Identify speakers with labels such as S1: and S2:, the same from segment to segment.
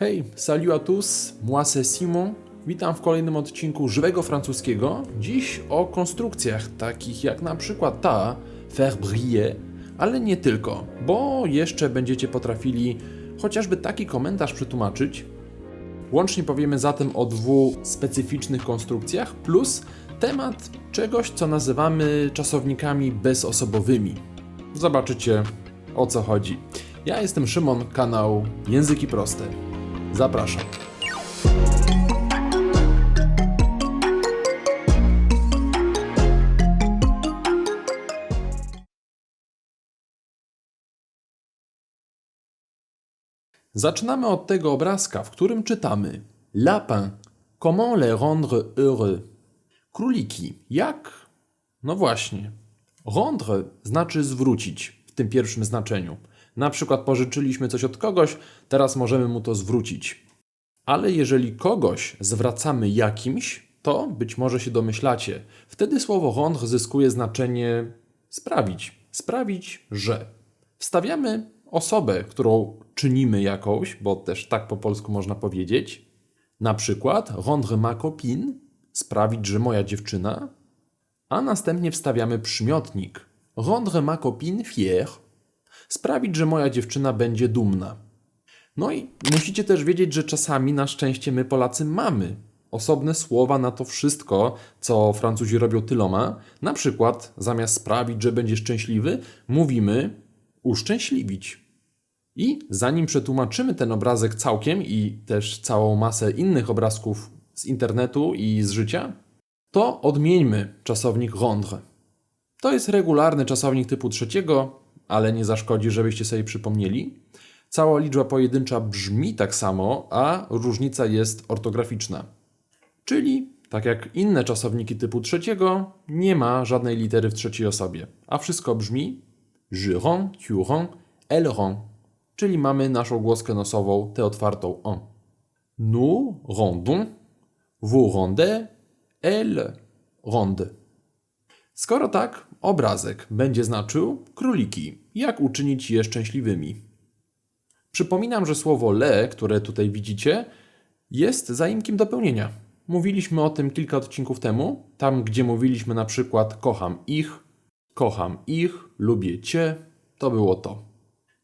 S1: Hej, salut à tous, moi c'est Simon. Witam w kolejnym odcinku Żywego Francuskiego. Dziś o konstrukcjach takich jak na przykład ta faire briller, ale nie tylko, bo jeszcze będziecie potrafili chociażby taki komentarz przetłumaczyć. Łącznie powiemy zatem o dwóch specyficznych konstrukcjach plus temat czegoś, co nazywamy czasownikami bezosobowymi. Zobaczycie o co chodzi. Ja jestem Szymon, kanał Języki Proste. Zapraszam. Zaczynamy od tego obrazka, w którym czytamy Lapin, comment les rendre heureux? Króliki, jak? No właśnie. Rendre znaczy zwrócić w tym pierwszym znaczeniu. Na przykład pożyczyliśmy coś od kogoś, teraz możemy mu to zwrócić. Ale jeżeli kogoś zwracamy jakimś, to być może się domyślacie. Wtedy słowo rendre zyskuje znaczenie sprawić. Sprawić, że. Wstawiamy osobę, którą czynimy jakąś, bo też tak po polsku można powiedzieć. Na przykład rendre ma copine, sprawić, że moja dziewczyna. A następnie wstawiamy przymiotnik rendre ma copine fière, sprawić, że moja dziewczyna będzie dumna. No i musicie też wiedzieć, że czasami na szczęście my Polacy mamy osobne słowa na to wszystko, co Francuzi robią tyloma. Na przykład zamiast sprawić, że będzie szczęśliwy, mówimy uszczęśliwić. I zanim przetłumaczymy ten obrazek całkiem i też całą masę innych obrazków z internetu i z życia, to odmieńmy czasownik rendre. To jest regularny czasownik typu trzeciego, ale nie zaszkodzi, żebyście sobie przypomnieli. Cała liczba pojedyncza brzmi tak samo, a różnica jest ortograficzna. Czyli, tak jak inne czasowniki typu trzeciego, nie ma żadnej litery w trzeciej osobie, a wszystko brzmi je rends, tu rends, elle rend. Czyli mamy naszą głoskę nosową, tę otwartą on. Nous rendons, vous rendez, elle rende. Skoro tak, obrazek będzie znaczył króliki. Jak uczynić je szczęśliwymi? Przypominam, że słowo le, które tutaj widzicie, jest zaimkiem dopełnienia. Mówiliśmy o tym kilka odcinków temu, tam gdzie mówiliśmy na przykład kocham ich, kocham ich, lubię cię, to było to.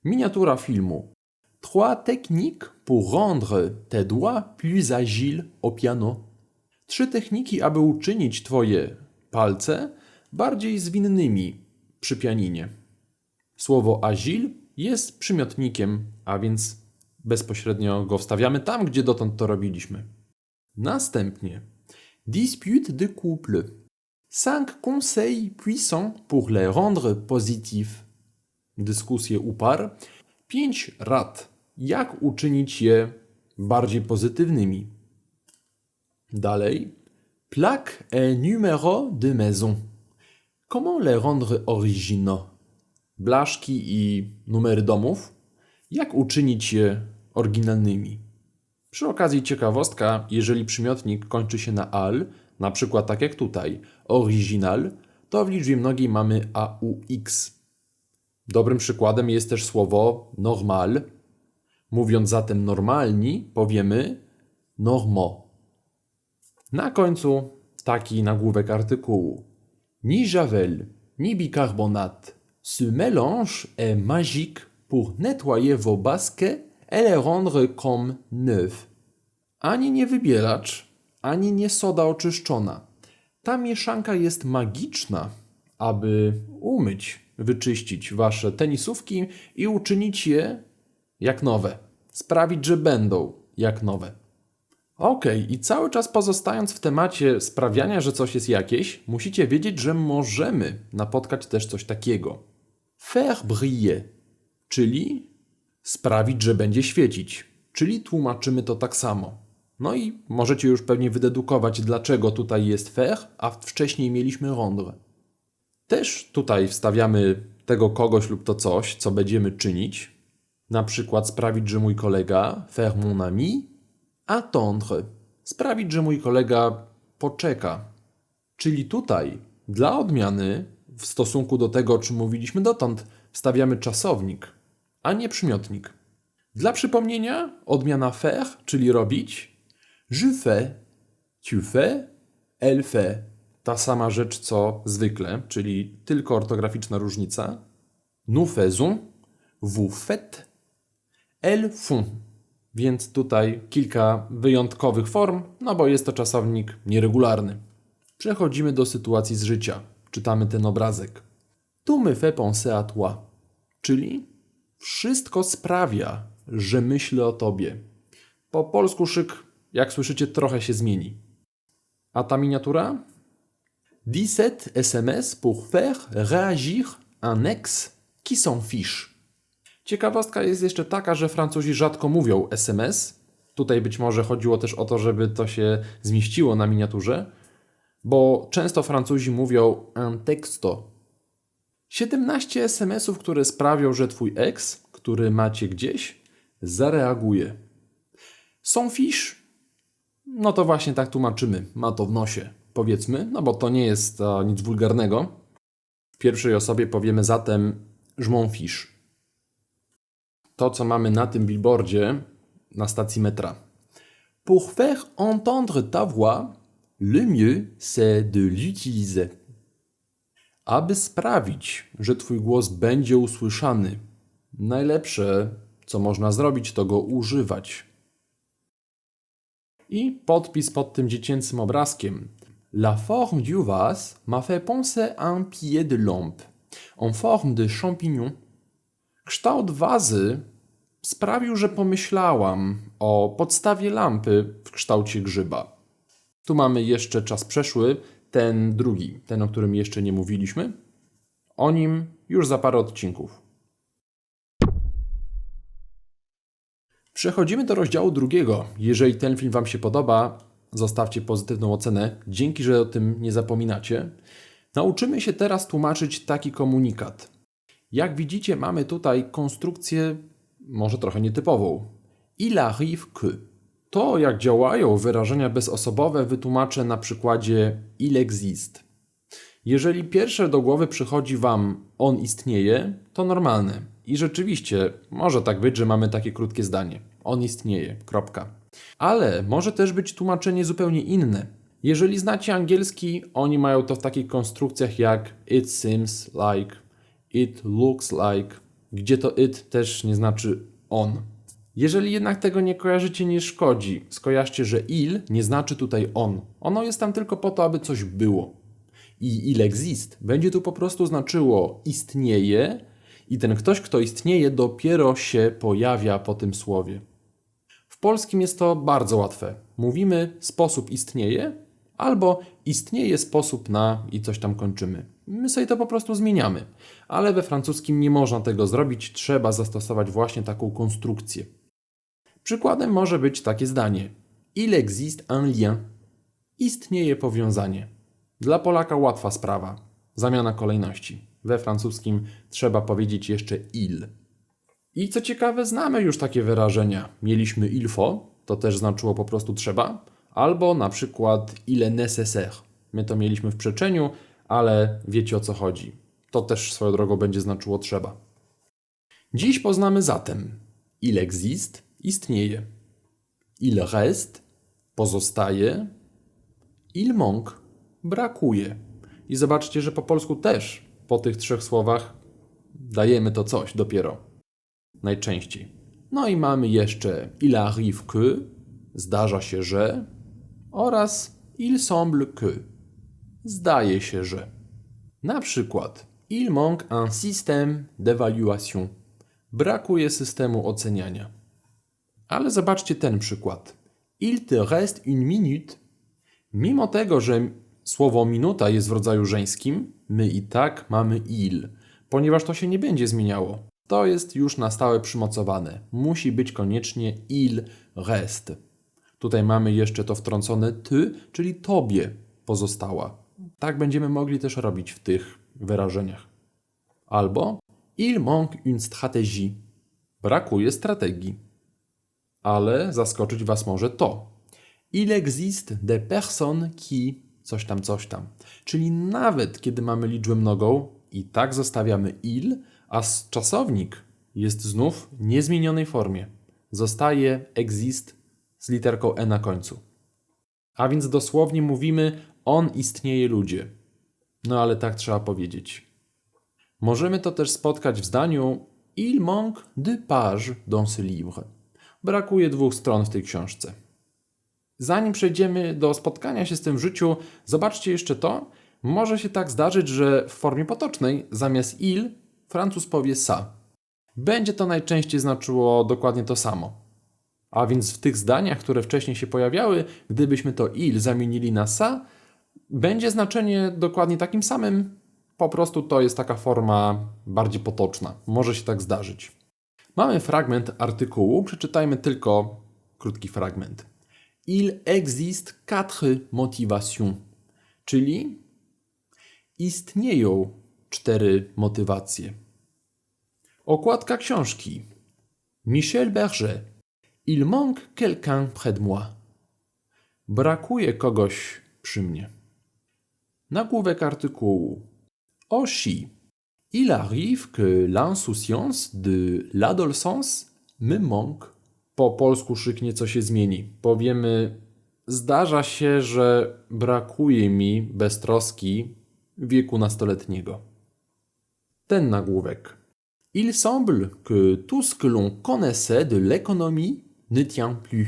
S1: Miniatura filmu. Trois techniques pour rendre tes doigts plus agiles au piano. Trzy techniki, aby uczynić twoje palce bardziej zwinnymi przy pianinie. Słowo agile jest przymiotnikiem, a więc bezpośrednio go wstawiamy tam, gdzie dotąd to robiliśmy. Następnie dispute de couple. Cinq conseils puissants pour les rendre positifs. Dyskusje u par. Pięć rad, jak uczynić je bardziej pozytywnymi. Dalej. Plaque et numéro de maison. Comment les rendre originaux? Blaszki i numery domów. Jak uczynić je oryginalnymi? Przy okazji ciekawostka, jeżeli przymiotnik kończy się na al, na przykład tak jak tutaj, original, to w liczbie mnogiej mamy AUX. Dobrym przykładem jest też słowo normal. Mówiąc zatem normalni, powiemy normo. Na końcu taki nagłówek artykułu. Ni javel, ni bicarbonate. Ce mélange est magique pour nettoyer vos baskets et les rendre comme neufs. Ani nie wybielacz, ani nie soda oczyszczona. Ta mieszanka jest magiczna, aby umyć, wyczyścić wasze tenisówki i uczynić je jak nowe. Sprawić, że będą jak nowe. Ok, i cały czas pozostając w temacie sprawiania, że coś jest jakieś, musicie wiedzieć, że możemy napotkać też coś takiego. Faire briller, czyli sprawić, że będzie świecić, czyli tłumaczymy to tak samo. No i możecie już pewnie wydedukować, dlaczego tutaj jest faire, a wcześniej mieliśmy rendre. Też tutaj wstawiamy tego kogoś lub to coś, co będziemy czynić. Na przykład sprawić, że mój kolega, faire mon ami, attendre, sprawić, że mój kolega poczeka. Czyli tutaj, dla odmiany, w stosunku do tego, o czym mówiliśmy dotąd, wstawiamy czasownik, a nie przymiotnik. Dla przypomnienia, odmiana faire, czyli robić. Je fais, tu fais, elle fait. Ta sama rzecz co zwykle, czyli tylko ortograficzna różnica. Nous faisons, vous faites, elles font. Więc tutaj kilka wyjątkowych form, no bo jest to czasownik nieregularny. Przechodzimy do sytuacji z życia. Czytamy ten obrazek. Tu me fait penser à toi. Czyli wszystko sprawia, że myślę o tobie. Po polsku szyk, jak słyszycie, trochę się zmieni. A ta miniatura? 17 SMS pour faire réagir un ex qui s'en fiche. Ciekawostka jest jeszcze taka, że Francuzi rzadko mówią SMS. Tutaj być może chodziło też o to, żeby to się zmieściło na miniaturze, bo często Francuzi mówią un texto. 17 SMS-ów, które sprawią, że twój ex, który macie gdzieś, zareaguje. Są fiche? No to właśnie tak tłumaczymy. Ma to w nosie. Powiedzmy, no bo to nie jest a, nic wulgarnego. W pierwszej osobie powiemy zatem je m'en fiche. To, co mamy na tym billboardzie na stacji metra. Pour faire entendre ta voix, le mieux c'est de l'utiliser. Aby sprawić, że Twój głos będzie usłyszany, najlepsze, co można zrobić, to go używać. I podpis pod tym dziecięcym obrazkiem. La forme du vase m'a fait penser à un pied de lampe, en forme de champignon. Kształt wazy sprawił, że pomyślałam o podstawie lampy w kształcie grzyba. Tu mamy jeszcze czas przeszły, ten drugi, ten, o którym jeszcze nie mówiliśmy. O nim już za parę odcinków. Przechodzimy do rozdziału drugiego. Jeżeli ten film Wam się podoba, zostawcie pozytywną ocenę. Dzięki, że o tym nie zapominacie. Nauczymy się teraz tłumaczyć taki komunikat. Jak widzicie, mamy tutaj konstrukcję może trochę nietypową. Il arrive que. To, jak działają wyrażenia bezosobowe, wytłumaczę na przykładzie il existe. Jeżeli pierwsze do głowy przychodzi Wam on istnieje, to normalne. I rzeczywiście może tak być, że mamy takie krótkie zdanie. On istnieje. Kropka. Ale może też być tłumaczenie zupełnie inne. Jeżeli znacie angielski, oni mają to w takich konstrukcjach jak it seems like, it looks like, gdzie to it też nie znaczy on. Jeżeli jednak tego nie kojarzycie, nie szkodzi. Skojarzcie, że il nie znaczy tutaj on. Ono jest tam tylko po to, aby coś było. I il exist będzie tu po prostu znaczyło istnieje i ten ktoś, kto istnieje, dopiero się pojawia po tym słowie. W polskim jest to bardzo łatwe. Mówimy sposób istnieje albo istnieje sposób na i coś tam kończymy. My sobie to po prostu zmieniamy. Ale we francuskim nie można tego zrobić, trzeba zastosować właśnie taką konstrukcję. Przykładem może być takie zdanie: Il existe un lien. Istnieje powiązanie. Dla Polaka łatwa sprawa. Zamiana kolejności. We francuskim trzeba powiedzieć jeszcze il. I co ciekawe, znamy już takie wyrażenia. Mieliśmy il faut, to też znaczyło po prostu trzeba, albo na przykład il est nécessaire. My to mieliśmy w przeczeniu, ale wiecie o co chodzi. To też swoją drogą będzie znaczyło trzeba. Dziś poznamy zatem il existe, istnieje. Il reste, pozostaje. Il manque, brakuje. I zobaczcie, że po polsku też po tych trzech słowach dajemy to coś dopiero. Najczęściej. No i mamy jeszcze il arrive que, zdarza się, że, oraz il semble que, zdaje się, że. Na przykład, il manque un système d'évaluation. Brakuje systemu oceniania. Ale zobaczcie ten przykład. Il te reste une minute. Mimo tego, że słowo minuta jest w rodzaju żeńskim, my i tak mamy il, ponieważ to się nie będzie zmieniało. To jest już na stałe przymocowane. Musi być koniecznie il reste. Tutaj mamy jeszcze to wtrącone ty, czyli tobie pozostała. Tak będziemy mogli też robić w tych wyrażeniach. Albo il manque une stratégie. Brakuje strategii. Ale zaskoczyć Was może to. Il existe des personnes qui coś tam, coś tam. Czyli nawet kiedy mamy liczbę mnogą, i tak zostawiamy il, a czasownik jest znów w niezmienionej formie. zostaje exist z literką e na końcu. A więc dosłownie mówimy on istnieje ludzie. No ale tak trzeba powiedzieć. Możemy to też spotkać w zdaniu Il manque de pages dans ce livre. Brakuje dwóch stron w tej książce. Zanim przejdziemy do spotkania się z tym w życiu, zobaczcie jeszcze to. Może się tak zdarzyć, że w formie potocznej zamiast il Francuz powie sa. Będzie to najczęściej znaczyło dokładnie to samo. A więc w tych zdaniach, które wcześniej się pojawiały, gdybyśmy to il zamienili na sa, będzie znaczenie dokładnie takim samym, po prostu to jest taka forma bardziej potoczna. Może się tak zdarzyć. Mamy fragment artykułu, przeczytajmy tylko krótki fragment. Il existe quatre motivations, czyli istnieją cztery motywacje. Okładka książki. Michel Berger. Il manque quelqu'un près de moi. Brakuje kogoś przy mnie. Nagłówek artykułu. Aussi, il arrive que l'insouciance de l'adolescence me manque. Po polsku szyknie co się zmieni. Powiemy, zdarza się, że brakuje mi beztroski wieku nastoletniego. Ten nagłówek. Il semble que tout ce que l'on connaissait de l'économie ne tient plus.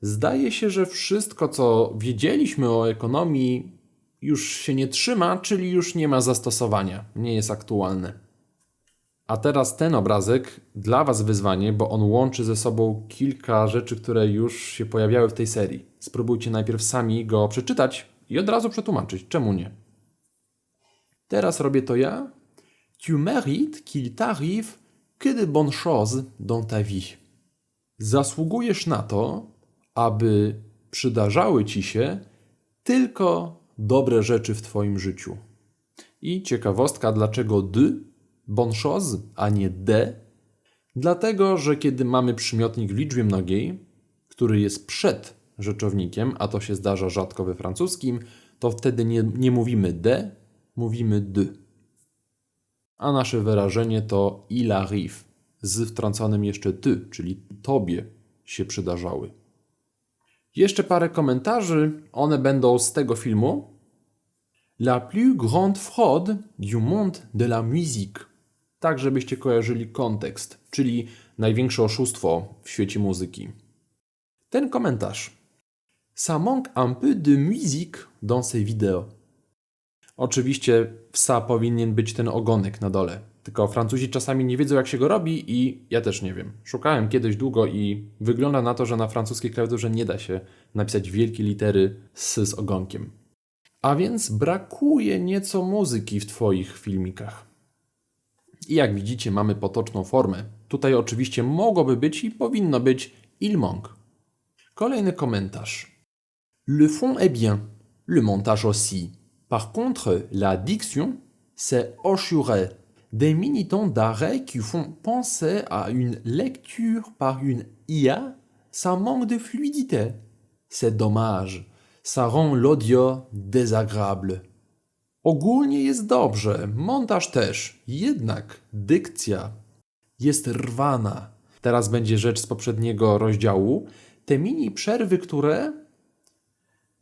S1: Zdaje się, że wszystko, co wiedzieliśmy o ekonomii, już się nie trzyma, czyli już nie ma zastosowania, nie jest aktualne. A teraz ten obrazek dla Was wyzwanie, bo on łączy ze sobą kilka rzeczy, które już się pojawiały w tej serii. Spróbujcie najpierw sami go przeczytać i od razu przetłumaczyć. Czemu nie? Teraz robię to ja. Tu mérites qu'il t'arrive que de bonnes choses dans ta vie. Zasługujesz na to, aby przydarzały ci się tylko dobre rzeczy w Twoim życiu. I ciekawostka, dlaczego d, bon chose, a nie d? Dlatego, że kiedy mamy przymiotnik w liczbie mnogiej, który jest przed rzeczownikiem, a to się zdarza rzadko we francuskim, to wtedy nie, nie mówimy d, mówimy d. A nasze wyrażenie to il arrive, z wtrąconym jeszcze ty, czyli tobie się przydarzały. Jeszcze parę komentarzy, one będą z tego filmu. La plus grande fraude du monde de la musique. Tak, żebyście kojarzyli kontekst, czyli największe oszustwo w świecie muzyki. Ten komentarz. Ça manque un peu de musique dans ces vidéos. Oczywiście w sa powinien być ten ogonek na dole. Tylko Francuzi czasami nie wiedzą, jak się go robi, i ja też nie wiem. Szukałem kiedyś długo i wygląda na to, że na francuskiej klawiaturze nie da się napisać wielkie litery z, z ogonkiem. A więc brakuje nieco muzyki w Twoich filmikach. I jak widzicie, mamy potoczną formę. Tutaj oczywiście mogłoby być i powinno być il manque. Kolejny komentarz. Le fond est bien, le montage aussi. Par contre, la diction, c'est assuré des mini-tons d'arrêt qui font penser à une lecture par une IA, ça manque de fluidité. C'est dommage. Ça rend l'audio désagréable. Ogólnie jest dobrze, montaż też, jednak dykcja jest rwana. Teraz będzie rzecz z poprzedniego rozdziału. Te mini przerwy, które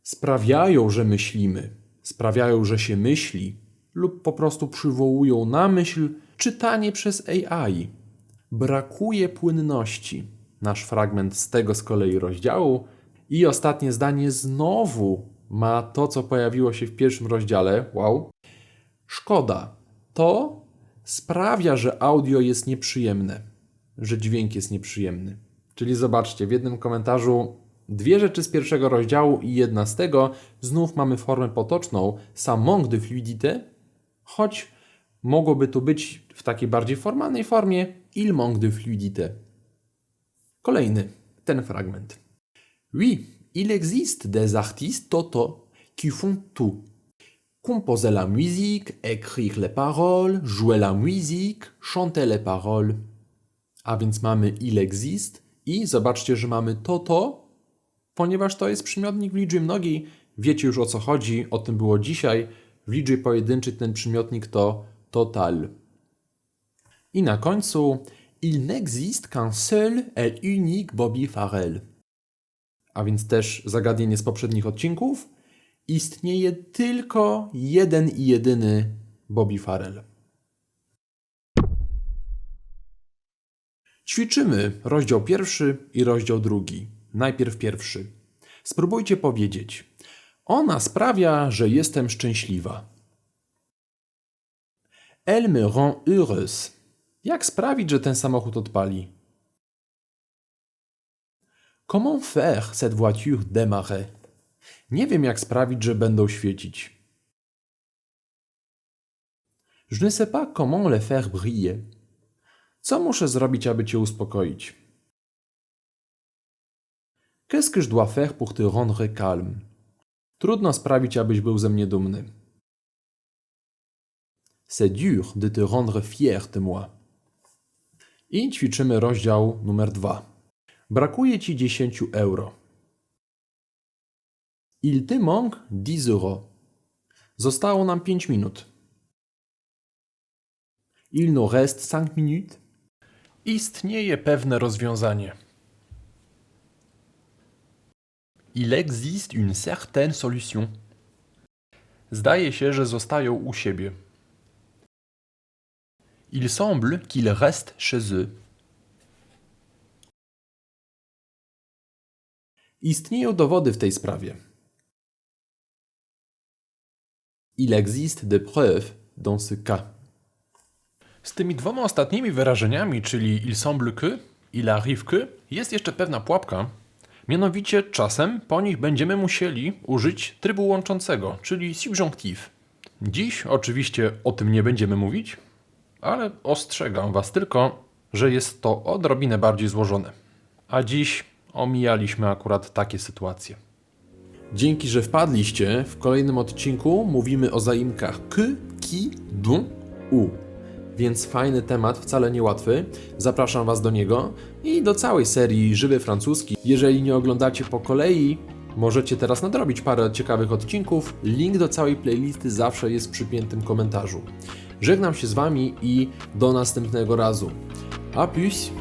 S1: sprawiają, że myślimy, sprawiają, że się myśli, lub po prostu przywołują na myśl czytanie przez AI. Brakuje płynności. Nasz fragment z tego z kolei rozdziału. I ostatnie zdanie znowu ma to, co pojawiło się w pierwszym rozdziale. Wow. Szkoda. To sprawia, że audio jest nieprzyjemne, że dźwięk jest nieprzyjemny. Czyli zobaczcie, w jednym komentarzu dwie rzeczy z pierwszego rozdziału i jedna z tego. Znów mamy formę potoczną, ça manque de fluidité, choć mogłoby tu być w takiej bardziej formalnej formie il manque de fluidité. Kolejny, ten fragment. Oui, il existe des artistes toto qui font tout. Composer la musique, écrire les paroles, jouer la musique, chanter les paroles. A więc mamy il existe i zobaczcie, że mamy toto, ponieważ to jest przymiotnik w liczbie mnogiej. Wiecie już o co chodzi, o tym było dzisiaj. W liczbie pojedynczej ten przymiotnik to total. I na końcu Il n'existe qu'un seul et unique Bobby Farrell. A więc też zagadnienie z poprzednich odcinków. Istnieje tylko jeden i jedyny Bobby Farrell. Ćwiczymy rozdział pierwszy i rozdział drugi. Najpierw pierwszy. Spróbujcie powiedzieć. Ona sprawia, że jestem szczęśliwa. Elle me rend heureuse. Jak sprawić, że ten samochód odpali? Comment faire cette voiture démarrer? Nie wiem, jak sprawić, że będą świecić. Je ne sais pas comment les faire briller. Co muszę zrobić, aby cię uspokoić? Qu'est-ce que je dois faire pour te rendre calme? Trudno sprawić, abyś był ze mnie dumny. C'est dur de te rendre fier de moi. I ćwiczymy rozdział numer dwa. Brakuje ci 10 euro. Il te manque 10 euros. Zostało nam 5 minut. Il nous reste 5 minutes. Istnieje pewne rozwiązanie. Il existe une certaine solution. Zdaje się, że zostają u siebie. Il semble qu'ils restent chez eux. Istnieją dowody w tej sprawie. Il existe des preuves dans ce cas. Z tymi dwoma ostatnimi wyrażeniami, czyli il semble que, il arrive que, jest jeszcze pewna pułapka. Mianowicie czasem po nich będziemy musieli użyć trybu łączącego, czyli subjonctif. Dziś oczywiście o tym nie będziemy mówić, ale ostrzegam Was tylko, że jest to odrobinę bardziej złożone. A dziś omijaliśmy akurat takie sytuacje. Dzięki, że wpadliście, w kolejnym odcinku mówimy o zaimkach k, ki, dun, u. Więc fajny temat, wcale niełatwy. Zapraszam Was do niego i do całej serii Żywy Francuski. Jeżeli nie oglądacie po kolei, możecie teraz nadrobić parę ciekawych odcinków. Link do całej playlisty zawsze jest w przypiętym komentarzu. Żegnam się z Wami i do następnego razu. A plus!